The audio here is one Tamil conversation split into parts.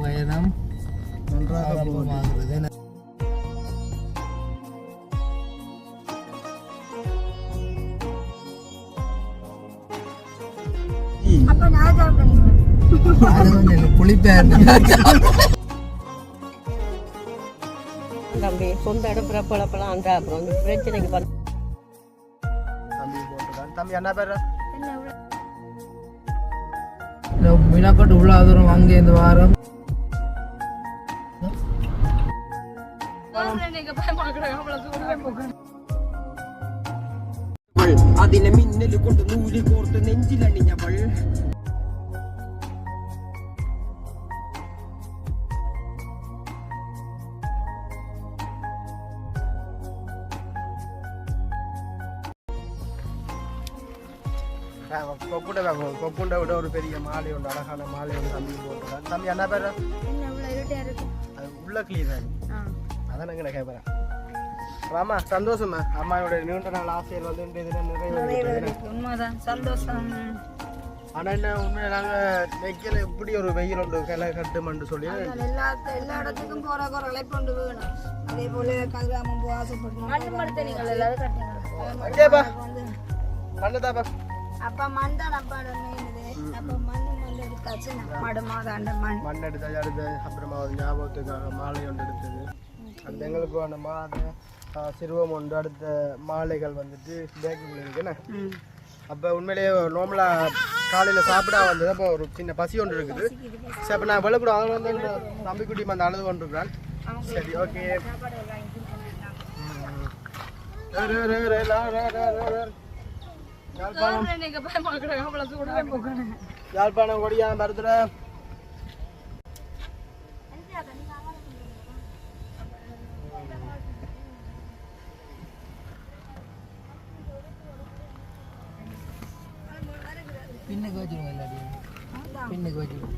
பயணம் நன்றாக ஆரம்பமாகிறது. தம்பி சொந்த இடம் பிறப்பழப்பெல்லாம் அந்த அப்புறம் இந்த பிரச்சனைக்கு பண்ண தம்பி போட்டுருக்கான் தம்பி என்ன பேர்? மினக்கட்டு உள்ள தூரம் அங்கே இந்த வாரம். അതിനെ മിന്നല് കൊണ്ട് നൂല് കോർത്ത് നെഞ്ചിലണിഞ്ഞവൾ கொப்புண்ட கொப்புண்ட விட ஒரு பெரிய மாலை உண்டு அழகான மாலை ஒன்று தம்பி போட்டுருக்கான் தம்பி என்ன பேர் என்ன இவ்வளவு இருட்டா இருக்கு அது உள்ள கிளீன் தான் ஆ. அதான் எங்களை கேட்பறேன். ஆமா சந்தோஷமா அம்மாவோட நீண்ட நாள் ஆசையில் வந்து. இருக்கு. உண்மைதான் சந்தோஷம். ஆனா என்ன உண்மையை நாங்க நெக்கில இப்படி ஒரு வெயில் உண்டு கிளை கட்டுமன்று சொல்லி. எல்லா எல்லா இடத்துக்கும் போற ஒரு இழைப்பொண்டு வேணும். அதே போல கதிராமம் போக ஆசைப்படணும் மண் மடுத்த நீங்கள் எல்லாரும் அங்கேப்பா கட்டிங்க மண்ணுதாப்பா. அப்ப மண் தான் மெயினுது அப்ப மண் மண் எடுத்தாச்சு. மடு மாதாண்ட மண். மண் எடுத்து அடுத்து அப்புறமா ஒரு ஞாபகத்துக்காக மாலை ஒன்று அந்த எங்களுக்கு அந்த மாத சிறுவம் ஒன்று அடுத்த மாலைகள் வந்துட்டு பேக்குள்ள இருக்குண்ணே அப்போ உண்மையிலேயே நார்மலாக காலையில் சாப்பிட வந்தது அப்போ ஒரு சின்ன பசி ஒன்று இருக்குது சரி அப்போ நான் வெள்ளக்கூட அவங்க வந்து இந்த தம்பிக்குட்டி வந்து அழுது கொண்டிருக்கிறான் சரி ஓகே யாழ்ப்பாணம் யாழ்ப்பாணம் கொடியா பருத்துற பின்னுக்கு வச்சிருவோம் எல்லாத்தையும் பின்னுக்கு வச்சிருவோம்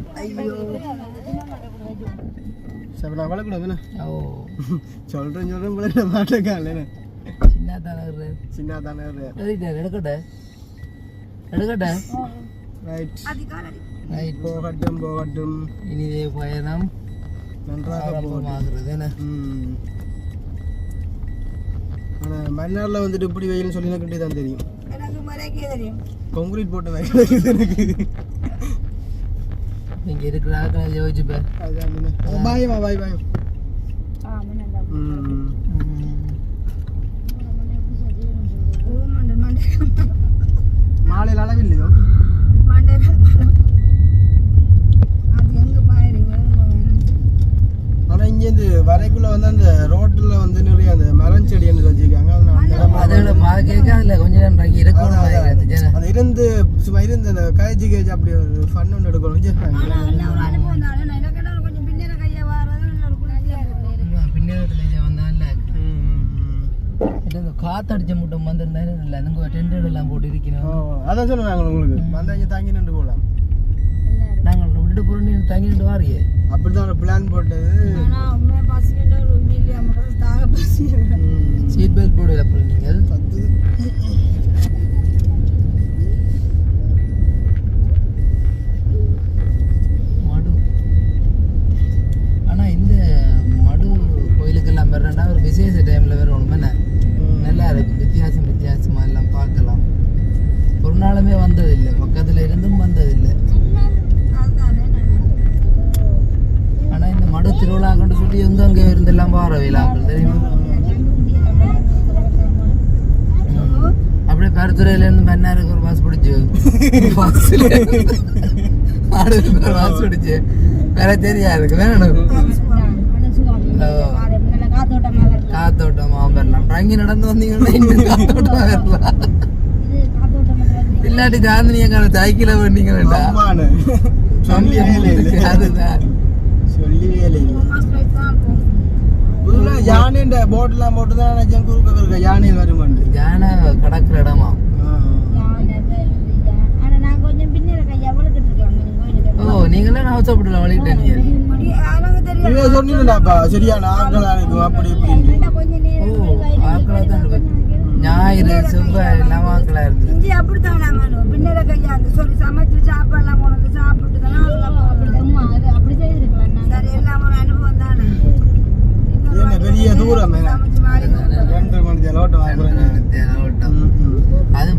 சரி நான் வளர்க்கூடாது என்ன ஓ சொல்கிறேன் சொல்கிறேன் போல மாட்டேக்கால சின்ன தானே சின்ன தானே எடுக்கட்ட எடுக்கட்ட ரைட் ரைட் போகட்டும் போகட்டும் இனிதே பயணம் நன்றாக ஆரம்பமாகிறது என்ன ம் ஆனால் மன்னாரில் வந்துட்டு இப்படி வெயில்னு சொல்லி எனக்கு தான் தெரியும். எனக்கு மறைக்கே தெரியும். கான்கிரீட் போட்ட வெயில் எனக்கு நீங்க இருக்கிறாங்க யோசிச்சு யோசிச்சுப்ப அதான் பாய் பாய் மாலையில் அளவில்லையோ அது ஆனால் இங்கேருந்து வரைக்குள்ள வந்து அந்த ரோட்டில் வந்து நிறைய அந்த மரம் செடி என்று வச்சுருக்காங்க அந்த அதோட பார்க்க அதுல கொஞ்ச நேரம் தங்கி இருக்கணும் நினைக்கிறேன் ஜன. அது இருந்து சும்மா இருந்து அந்த காய்ச்சி கேஜ் அப்படி ஒரு ஃபன் ஒன்று எடுக்கணும் காத்தடிச்ச முட்டம் வந்திருந்தாலே இல்லை அதுங்க டென்ட் எல்லாம் போட்டு இருக்கணும். அதான் சொல்லுவேன் நாங்கள் உங்களுக்கு வந்தா இங்கே தங்கி நின்று போகலாம் போறோம் நீ தங்கிட்டு வாரியே. அப்படி தான் ஒரு பிளான் போட்டது. சீட் பெல்ட் போடல அப்புறம் நீங்கள் இருந்து மன்னாருக்கு ஒரு பஸ் பிடிச்சு பஸ்ல ஒரு பஸ் பிடிச்சு வேற தெரியாது வேணும் காத்தோட்டமா இருக்கு காத்தோட்டமா வரலாம் அங்கே நடந்து வந்தீங்கன்னா இன்னும் காத்தோட்டமா வரலாம் இல்லாட்டி ஜாந்தினியங்கான சைக்கிள வந்தீங்கன்னா அம்மானு சொல்லி வேலை இல்லை அதுதான் சொல்லி வேலை யானைன்ற போட்டெல்லாம் போட்டு தான் நினைச்சேன் குறுக்க குறுக்க யானையில் வருமாண்டு யானை கடக்குற இடமா? நான் ஓ நீங்களாம் அவசரப்படல வழிகிட்ட நீங்க சொன்னீங்களாப்பா சரியான ஆக்களா இருக்கும் அப்படி இப்படின்னு. கொஞ்சம் ஓ நேரம் ஆக்களா தான் இருக்கு. ஞாயிறு செவ்வாய் எல்லாம் ஆக்களா இருக்கு. இஞ்சி பின்னர கையா அந்த சொல்லி சமைச்சு சாப்பாடுலாம் கொண்டு சாப்பிட்டு தானே அப்படி செய்திருக்கலாம். தூரம் சமைச்சு அது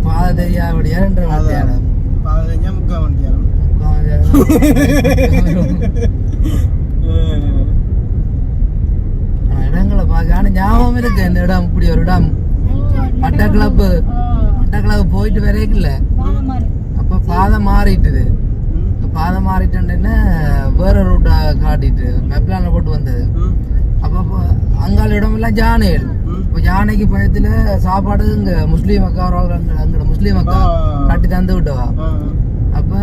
பதினஞ்சா முக்கால் மணி நேரம் ஆனா, இடங்களை பார்க்க. ஆனா ஞாபகம் இருக்கு. இந்த இடம் இப்படி ஒரு இடம். மட்டக்கிளப்பு மட்டக்கிளப்பு போயிட்டு வரைக்குல்ல. அப்ப பாதை மாறிட்டுது. பாதை மாறிட்டேன்னா வேற ரூட்டா காட்டிட்டு மெப்லான போட்டு வந்தது. அப்ப அப்ப அங்கால இடமெல்லாம் ஜானைகள் இப்போ யானைக்கு பயத்துல சாப்பாடு இங்க முஸ்லீம் அக்கா அங்கட முஸ்லீம் அக்கா கட்டி தந்து விட்டவா அப்ப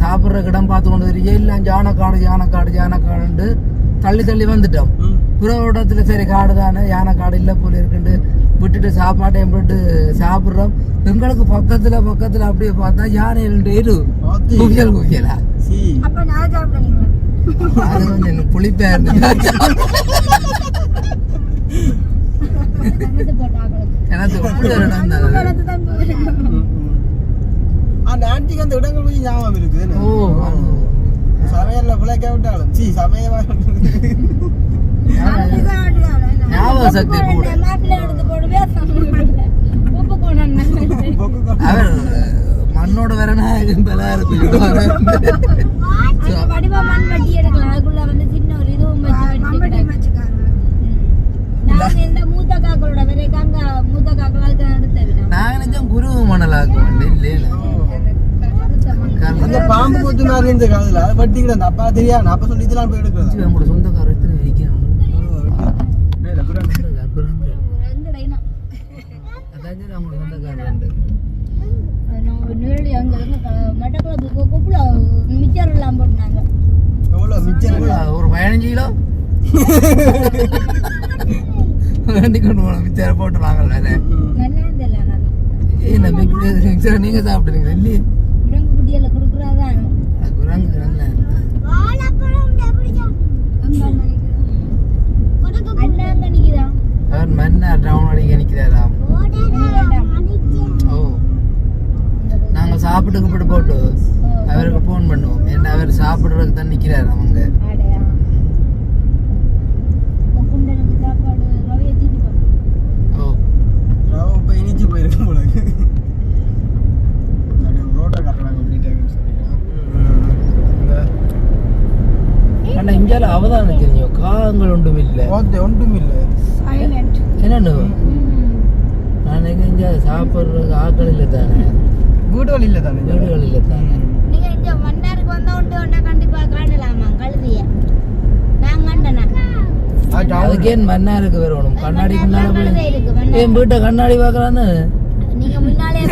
சாப்பிட்ற இடம் பார்த்து கொண்டு வரீங்க இல்லை யானைக்காடு யானைக்காடு யானைக்காடுன்ட்டு தள்ளி தள்ளி வந்துட்டோம். புற இடத்துல சரி காடு தானே யானைக்காடு இல்லை போல இருக்குன்ட்டு விட்டுட்டு சாப்பாட்டையும் போட்டு சாப்பிட்றோம். எங்களுக்கு பக்கத்துல பக்கத்துல அப்படியே பார்த்தா யானை இரு. குவியல் குவியலா. அப்ப நான் சாப்பிட்டேன் அது புளிப்பா தானே. அந்த ஆன்டிக்கு அந்த இடங்கள் கொஞ்சம் ஞாபகம் இருக்குது ஓ சமையல்ல பிள்ளைக்க விட்டாலும். சி சமயமா ஞாபக சக்தி கூட. அவர் மண்ணோட வரனா பெலா வடிவா மண் வட்டி எடுக்கலாம் அதுக்குள்ள வந்து சின்ன ஒரு இதுவும் வச்சு வச்சுக்கிட்டாங்க நாங்க இந்த மூத்த காக்களோட வரைக்கும் அங்க மூத்த காக்கள் அதுக்கு எடுத்தது நான் நினைச்சேன் குரு மணலாக்க வேண்டிய இல்லையா அந்த பாம்பு காதுல அதை வட்டி கிடந்த அப்பா அப்ப சொல்லி இதெல்லாம் போய் நம்மளோட சொந்தக்காரர் எத்தனை விரிக்கிறாங்க சொந்தக்காரர் நேரடி அங்க இருந்து மட்டக்குளத்துக்கு கொப்புல மிச்சர் எல்லாம் போட்டாங்க எவ்வளவு? மிச்சம் ஒரு பதினஞ்சு கிலோ? வேண்டி கொண்டு போன மிச்சரை போட்டுருவாங்கல்ல நல்லா இருந்தல ஏன் பிக் மிச்சரை நீங்க சாப்பிடுறீங்க இல்லையே. குரங்கு குட்டியில கொடுக்குறதான் குரங்கு நல்லா அவர் மன்னார் டவுன் அடிக்க நிற்கிறாராம். ஓ. நாங்கள் சாப்பிட்டு கூப்பிட்டு போட்டு. அவருக்கு ஃபோன் பண்ணுவோம். ஏன்னா அவர் சாப்பிட்றதுக்கு தான் நிற்கிறார் அவங்க. இனிச்சு போயிருக்கு போல ரோட்டை கட்டுறாங்க நீட்டாக ஆனால் இந்தியாவில் அவதானம் ஒன்றும் இல்லை. ஒன்றும் இல்லை. என்னன்னு? நான் எங்க இங்கே சாப்பிட்றது ஆக்கள் இல்லை தானே? வீடுகள் இல்லை தானே? வீடுகள் இல்லை தானே? மன்னாருக்கு வந்தா உண்டு உண்டா கண்டிப்பா காணலாமா கழுதிய? நான் கண்டனா? அதுக்கு வரணும் கண்ணாடி என் வீட்டை கண்ணாடி பார்க்கலான்னு நீங்க முன்னாலே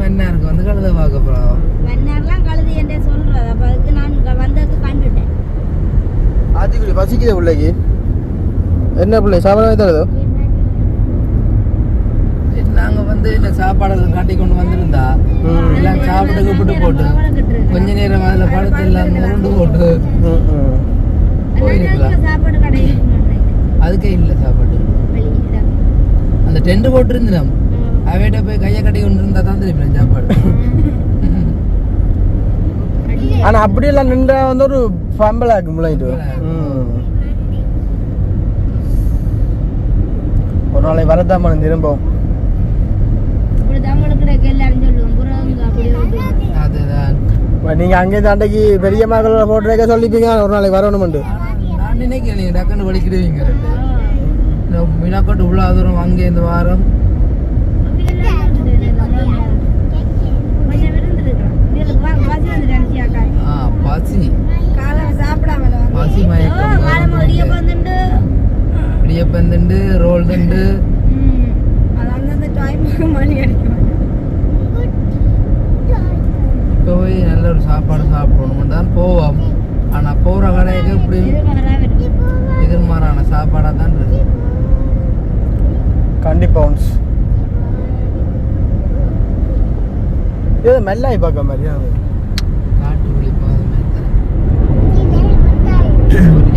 மன்னாருக்கு வந்து கழுதை பார்க்க போகிறோம் மன்னார்லாம் கழுதி என்றே சொல்றது அப்ப அதுக்கு நான் வந்ததுக்கு கண்டுட்டேன். ஆத்திக்குடி பசிக்குது பிள்ளைக்கு என்ன பிள்ளை சாப்பிடவே தருதோ? நாங்க வந்து இந்த சாப்பாடெல்லாம் காட்டி கொண்டு வந்திருந்தா எல்லாம் சாப்பிட்டு கூப்பிட்டு போட்டு கொஞ்ச நேரம் அதில் படத்தை எல்லாம் முருண்டு போட்டு போயிருக்கலாம். சாப்பாடு. அதுக்கே இல்லை சாப்பாடு. அந்த டென்ட் போட்டு இருந்தோம் அவையிட்ட போய் கையை கட்டி கொண்டு இருந்தா தான் தெரியும் சாப்பாடு. ஆனா அப்படியெல்லாம் நின்றா வந்து ஒரு ஃபம்பலா இருக்கும் பிள்ளைட்டு அப்படி ஓடுது. அதுதான். இப்ப நீங்க அங்கே அன்றைக்கு பெரிய மகளோட போட்டுருக்க சொல்லிப்பீங்க. ஒரு நாளைக்கு வரணுமெண்டு. நான் நினைக்கிறேன் நீங்க டக்குன்னு வலிக்கிடுவீங்க இந்த மினாக்கோட்டு இவ்வளோ தூரம் அங்கே இந்த வாரம். பசி. பசி மயக்கம். வந்துட்டு, இடியப்பந்துண்டு ரோல் தண்டு இப்போ போய் நல்ல ஒரு சாப்பாடு சாப்பிடணும் தான் போவோம். ஆனால் போகிற கடைக்கு இப்படி. எதிர்மாறான சாப்பாடாக தான் இருக்கு. கண்டிப்பா ஒன்ஸ் இது மெல்லாய் பார்க்க மாதிரி அது. காட்டு வழி பாதை மாதிரி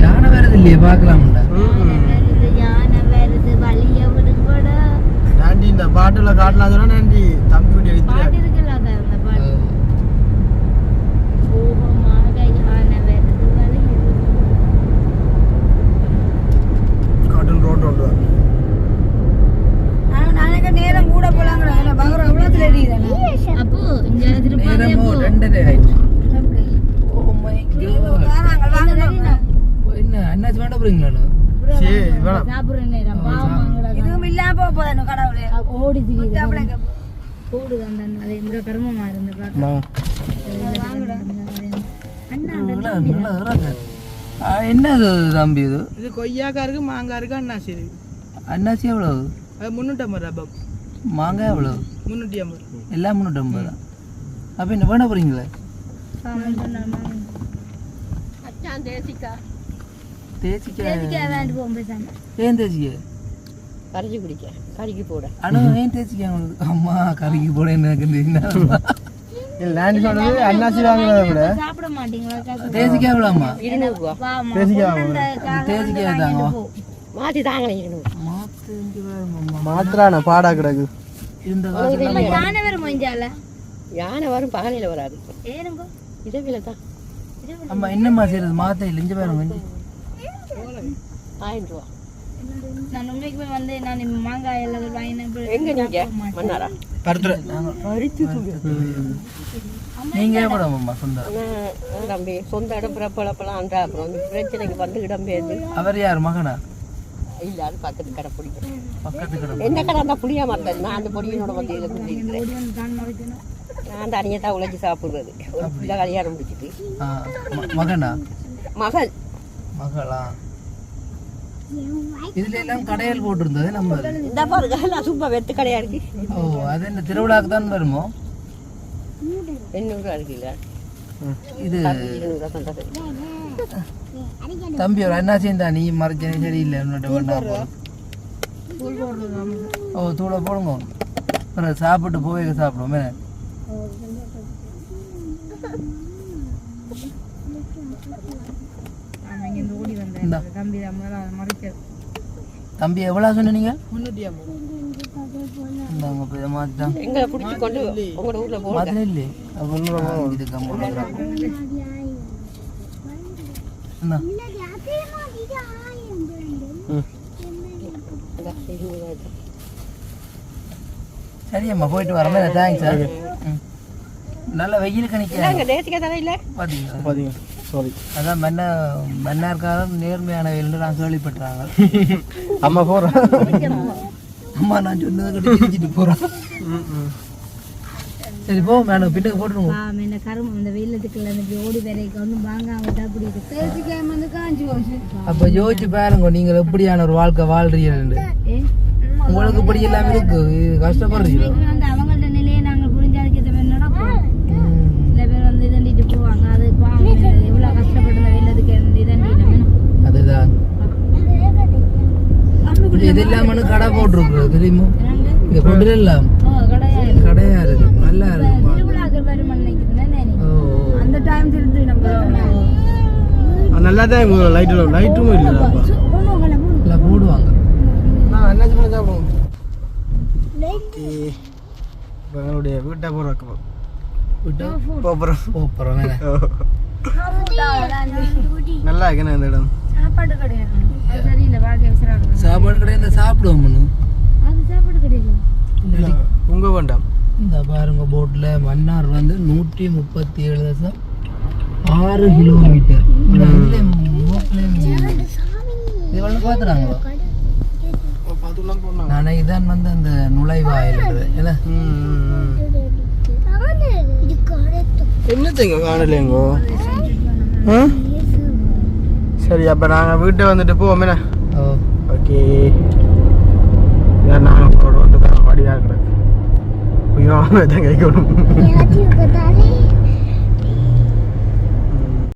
யானை வருது இல்லையே பார்க்கலாம்டா வருது, யானை வருது, வழிய விடுபட. ஆண்டி இந்த பாட்டுல காட்டலாம் சொன்னா ஆண்டி தம்பி குட்டி பாட்டு எடுத்து இருக்குல்ல அக்கா, அந்த பாட்டு. பக்கத்துல எரியுதானே அப்போ இங்க திருப்பாதே நேரமோ போ ரெண்டரை ஆயிடுச்சு ஓ மை காட் நாங்கள் வாங்குறோம் என்ன அண்ணாச்சி வேண்ட போறீங்களா சரி வேணாம் சாப்பிடுற நேரம் பாவம் இதுவும் இல்லாம போக போதேன் கடவுளே ஓடி திரியுது அப்படியே போடுது அந்த அது இந்த கர்மமா இருந்து என்னது தம்பி இது இது கொய்யாக்கா இருக்கு மாங்காய் இருக்கு அண்ணாச்சி இருக்கு அண்ணாச்சி எவ்வளவு அது முந்நூற்றம்பது ரூபா பாப் மாங்காய் முந்நூற்றி ஐம்பது எல்லாம் தான் அப்போ என்ன தேசிக்கா ஏன் கரைச்சி குடிக்க. கறிக்கு போட. அனு ஏன் தேய்ச்சிக்க? உங்களுக்கு அம்மா கறிக்கு போட இல்லை நான் சொன்னது அண்ணாச்சி வாங்குறத விட. சாப்பிட மாட்டீங்களா? தாங்க மாற்றி தாங்களே இருநூறு. மாத்து. மாத்திரான பாடா கிடக்கு. யானை வேற மொஞ்சால? யானை வரும் பகலில் வராது. ஏனுங்க தான். அம்மா என்னம்மா செய்யறது? மாத்த இல்லை இங்க பாருங்க ஆயிரம் ரூபா. நான் உண்மைக்குமே வந்து நான் மாங்காய் எல்லாம் வாங்கினேன். எங்க நீங்க? மன்னாரா? பருத்துற. நீங்க எவ்வளோம்மா சொந்த நான் தம்பி சொந்த இடம் பிறப்பழப்பெல்லாம் அந்த அப்புறம் இந்த பிரச்சனைக்கு வந்து இடம் அவர் யார் மகனா? இல்லை அது பக்கத்து கடை பிடிக்கும் பக்கத்து கடை எந்த கடை அந்த புளியா மரத்தது நான் அந்த பொடியினோட வந்து நான் தனியாக தான் உழைச்சி சாப்பிடுறது. ஒரு பிள்ளை கல்யாணம் முடிச்சிட்டு. ஆ ம- மகனா? மகள். மகளா? இதுல எல்லாம் கடையல் போட்டிருந்தது நம்ம இந்த பாருங்க நான் சும்மா வெத்து கடையா இருக்கு. ஓ அது என்ன திருவிழாக்கு தான் வருமோ? எண்ணூறுரூவா இருக்குல்ல இது தம்பி ஒரு என்ன செய்தா நீ மறைச்சனே சரியில்லை உன்னிட்ட வேண்டாம் ஓ தூளை போடுங்க. அப்புறம் சாப்பிட்டு போய் சாப்பிடுவோம் என்ன? ஓடி வந்தேன். தம்பி தான் முதல்ல மறைச்சது தம்பி எவ்வளோ சொன்னீங்க முந்நூற்றி ஐம்பது இந்தாங்க இதை மாற்றிட்டான் எங்களை பிடிச்சி கொண்டு உங்களோட ஊரில் போடுங்க. மாத்திரம் இல்லையே. இது கம்மி என்ன இந்த. இருநூறுவா இது. சரியம்மா போயிட்டு வரமே தேங்க்ஸ் சார். நல்ல வெயில் கணிக்க இந்தாங்க தேசிக்க தானே இல்லை? பார்த்தீங்களா பார்த்தீங்க சாரி அதான் மன்ன மன்னார்காரர் நேர்மையான வேலுன்னு நான் கேள்விப்பட்டாங்க அம்மா போகிறேன் அம்மா நான் சொன்னதை கட்டி சிரிச்சிட்டு போகிறேன் சரி போ மேடம் பின்னுக்கு போட்டுருங்க பாவம் என்ன கருமம். இந்த வெயிலத்துக்குள்ள இந்த ஓடி வரைக்கும் ஒன்றும் வாங்காம அப்படி இருக்கு. பேசிக்காம வந்து காஞ்சி போச்சு. அப்போ யோசிச்சு பாருங்க நீங்கள் எப்படியான ஒரு வாழ்க்கை வாழ்றீங்கன்னு ஏ? உங்களுக்கு இப்படி எல்லாம் இருக்கு. கஷ்டப்படுறீங்க இன்னைக்கு வந்து அவங்களோட நிலையை நாங்கள் புரிஞ்சாதுக்கு இந்த மாதிரி நடப்போம் ம். சில பேர் வந்து இதண்டிட்டு போவாங்க அது பாவம் இந்த எவ்வளோ கஷ்டப்பட்டு இந்த வெயிலத்துக்கு இருந்து இதண்டிட்டு அதுதான் இது இல்லாமனு கடை போட்டிருக்கு தெரியுமா? இங்க கொண்டு எல்லாம் கடையா இருக்கு நல்லா இருக்கு நல்லா தான் லைட்டும் இல்ல போடுவாங்க. நான் அண்ணாச்சி பண்ண சாப்பிடுவோம் ஓகே இப்போ எங்களுடைய வீட்டை போகிறோம் விட்டா? போகிறோம் போறோம். வேற நல்லா இந்த இடம். சாப்பாடு கிடையாது அது சரியில்லை பாக்கிய விசிறாங்க சாப்பாடு கடையில் சாப்பிடுவோம் அது சாப்பாடு கிடையாது உங்க வேண்டாம். இந்த பாருங்க போட்ல மன்னார் வந்து நூற்றி முப்பத்தி ஏழு தசம் ஆறு கிலோமீட்டர் பார்த்துறாங்களோ பார்த்துலாம் போடலாம் நானே இதான் வந்து அந்த நுழைவாயில் என்னத்தைங்க காணலைங்கோ ஆ? சரி அப்போ நாங்கள் வீட்டை வந்துட்டு போவோமே ஓ ஓகே இதான் நாங்கள் ரோட்டுக்கார வழியாக கிடக்கு உயிரோட தான் கைக்கணும்